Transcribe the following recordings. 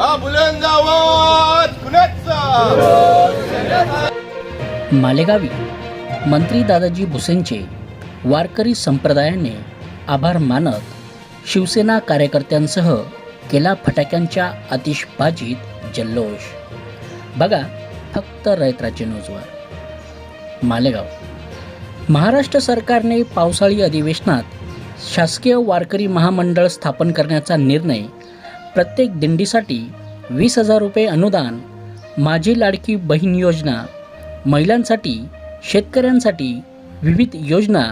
हा बुलंद आवाज मालेगावी मंत्री दादाजी भुसेंचे वारकरी संप्रदायाने आभार मानत शिवसेना कार्यकर्त्यांसह केला फटाक्यांच्या आतिषबाजीत जल्लोष. बघा फक्त रयत्राचे नोजवर मालेगाव. महाराष्ट्र सरकारने पावसाळी अधिवेशनात शासकीय वारकरी महामंडळ स्थापन करण्याचा निर्णय प्रत्येक दिंडीसाठी वीस हजार रुपये अनुदान माझी लाडकी बहीण योजना महिलांसाठी शेतकऱ्यांसाठी विविध योजना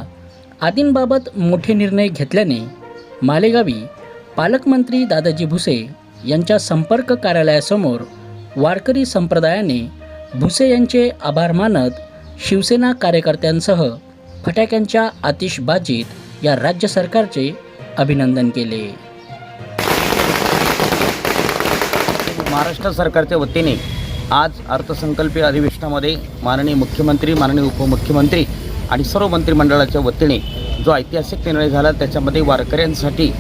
आदींबाबत मोठे निर्णय घेतल्याने मालेगावी पालकमंत्री दादाजी भुसे यांच्या संपर्क कार्यालयासमोर वारकरी संप्रदायाने भुसे यांचे आभार मानत शिवसेना कार्यकर्त्यांसह फटाक्यांच्या आतिषबाजीत या राज्य सरकारचे अभिनंदन केले. महाराष्ट्र सरकारच्या वतीने आज अर्थसंकल्पीय अधिवेशनामध्ये माननीय मुख्यमंत्री माननीय उपमुख्यमंत्री आणि सर्व मंत्रिमंडळाच्या वतीने जो ऐतिहासिक निर्णय झाला त्याच्यामध्ये वारकऱ्यांसाठी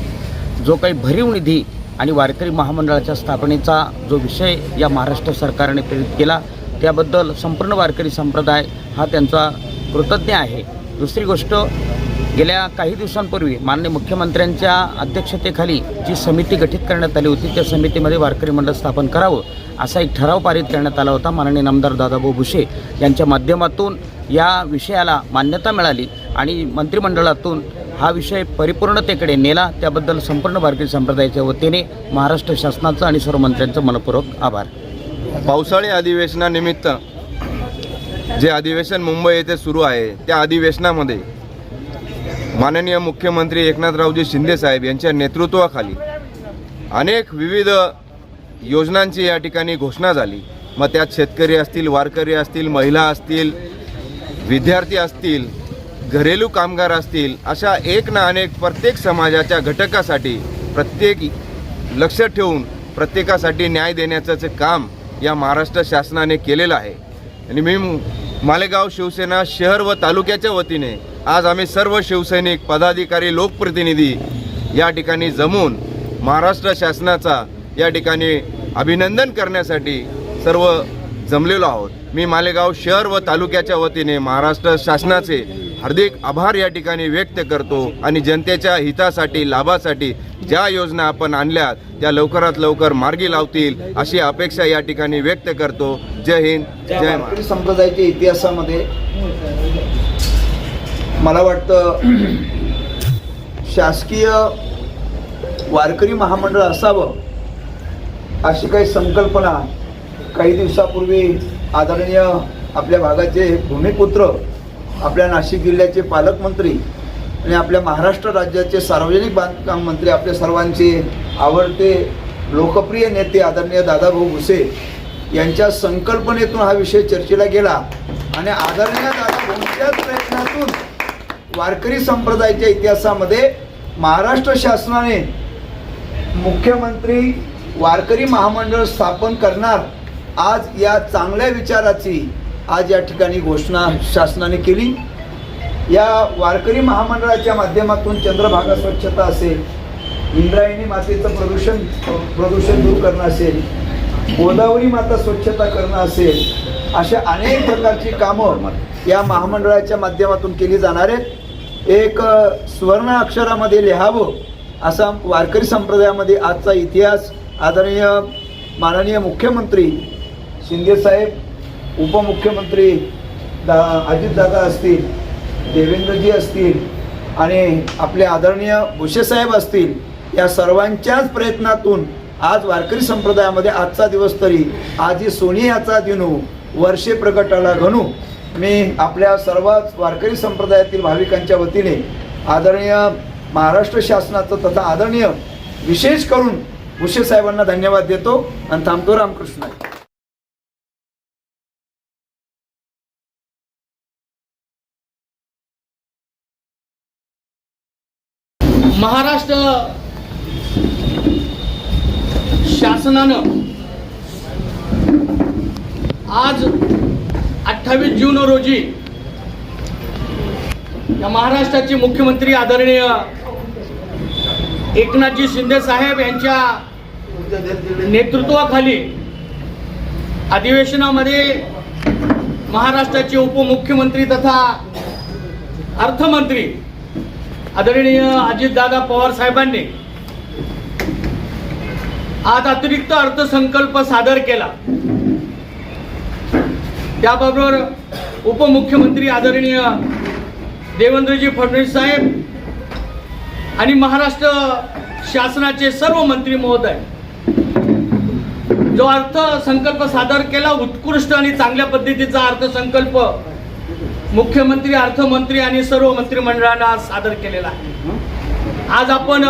जो काही भरीव निधी आणि वारकरी महामंडळाच्या स्थापनेचा जो विषय या महाराष्ट्र सरकारने प्रेरित केला त्याबद्दल संपूर्ण वारकरी संप्रदाय हा त्यांचा कृतज्ञ आहे. दुसरी गोष्ट गेल्या काही दिवसांपूर्वी माननीय मुख्यमंत्र्यांच्या अध्यक्षतेखाली जी समिती गठीत करण्यात आली होती त्या समितीमध्ये वारकरी मंडळ स्थापन करावं असा एक ठराव पारित करण्यात आला होता. माननीय नामदार दादाभाऊ भुसे यांच्या माध्यमातून या विषयाला मान्यता मिळाली आणि मंत्रिमंडळातून हा विषय परिपूर्णतेकडे नेला. त्याबद्दल संपूर्ण भारतीय संप्रदायाच्या वतीने महाराष्ट्र शासनाचं आणि सर्व मंत्र्यांचं मनपूर्वक आभार. पावसाळी अधिवेशनानिमित्त जे अधिवेशन मुंबई येथे सुरू आहे त्या अधिवेशनामध्ये माननीय मुख्यमंत्री एकनाथरावजी शिंदे साहेब यांच्या नेतृत्वाखाली अनेक विविध योजनांची या ठिकाणी घोषणा झाली. मग त्यात शेतकरी असतील वारकरी असतील महिला असतील विद्यार्थी असतील घरेलू कामगार असतील अशा एक ना अनेक प्रत्येक समाजाच्या घटकासाठी प्रत्येक लक्ष ठेवून प्रत्येकासाठी न्याय देण्याचं जे काम या महाराष्ट्र शासनाने केलेलं आहे. आणि मी मालेगाव शिवसेना शहर व तालुक्याच्या वतीने आज आम्ही सर्व शिवसैनिक पदाधिकारी लोकप्रतिनिधी या ठिकाणी जमून महाराष्ट्र शासनाचा या ठिकाणी अभिनंदन करण्यासाठी सर्व जमलेलो आहोत. मी मालेगाव शहर व तालुक्याच्या वतीने महाराष्ट्र शासनाचे हार्दिक आभार या ठिकाणी व्यक्त करतो आणि जनतेच्या हितासाठी लाभासाठी ज्या योजना आपण आणल्यात त्या लवकरात लवकर मार्गी लावतील अशी अपेक्षा या ठिकाणी व्यक्त करतो. जय हिंद जय महाराष्ट्र. संप्रदायाच्या इतिहासामध्ये मला वाटतं शासकीय वारकरी महामंडळ असावं अशी काही संकल्पना काही दिवसापूर्वी आदरणीय आपल्या भागाचे भूमिपुत्र आपल्या नाशिक जिल्ह्याचे पालकमंत्री आणि आपल्या महाराष्ट्र राज्याचे सार्वजनिक बांधकाम मंत्री आपल्या सर्वांचे आवडते लोकप्रिय नेते आदरणीय दादाभाऊ भुसे यांच्या संकल्पनेतून हा विषय चर्चेला गेला आणि आदरणीय दादाभाऊंच्याच प्रयत्नातून वारकरी संप्रदायाच्या इतिहासामध्ये महाराष्ट्र शासनाने मुख्यमंत्री वारकरी महामंडळ स्थापन करणार आज या चांगल्या विचाराची आज या ठिकाणी घोषणा शासनाने केली. या वारकरी महामंडळाच्या माध्यमातून चंद्रभागा स्वच्छता असेल इंद्रायणी मातेचं प्रदूषण प्रदूषण दूर करणं असेल गोदावरी माता स्वच्छता करणं असेल अशा अनेक प्रकारची कामं या महामंडळाच्या माध्यमातून केली जाणार आहेत. एक सुवर्ण स्वर्ण अक्षरामध्ये लिहावं असा वारकरी संप्रदायामध्ये आजचा इतिहास आदरणीय माननीय मुख्यमंत्री शिंदेसाहेब उपमुख्यमंत्री दा अजितदादा असतील देवेंद्रजी असतील आणि आपले आदरणीय भुसेसाहेब असतील या सर्वांच्याच प्रयत्नातून आज वारकरी संप्रदायामध्ये आजचा दिवस तरी आजी सोनियाचा दिनू वर्षे प्रगटाला घणू मी आपल्या सर्वच वारकरी संप्रदायातील भाविकांच्या वतीने आदरणीय महाराष्ट्र शासनाचं तथा आदरणीय विशेष करून भुसे साहेबांना धन्यवाद देतो आणि थांबतो रामकृष्ण. महाराष्ट्र शासनानं आज अठ्ठावीस जून रोजी या महाराष्ट्राचे मुख्यमंत्री आदरणीय एकनाथजी शिंदे साहेब यांच्या नेतृत्वाखाली अधिवेशनामध्ये महाराष्ट्राचे उपमुख्यमंत्री तथा अर्थमंत्री आदरणीय अजितदादा पवार साहेबांनी आज अतिरिक्त अर्थसंकल्प सादर केला. त्याबरोबर उपमुख्यमंत्री आदरणीय देवेंद्रजी फडणवीस साहेब आणि महाराष्ट्र शासनाचे सर्व मंत्री महोदय. जो अर्थसंकल्प सादर केला उत्कृष्ट आणि चांगल्या पद्धतीचा अर्थसंकल्प मुख्यमंत्री अर्थमंत्री आणि सर्व मंत्रिमंडळानं आज सादर केलेला आहे. आज आपण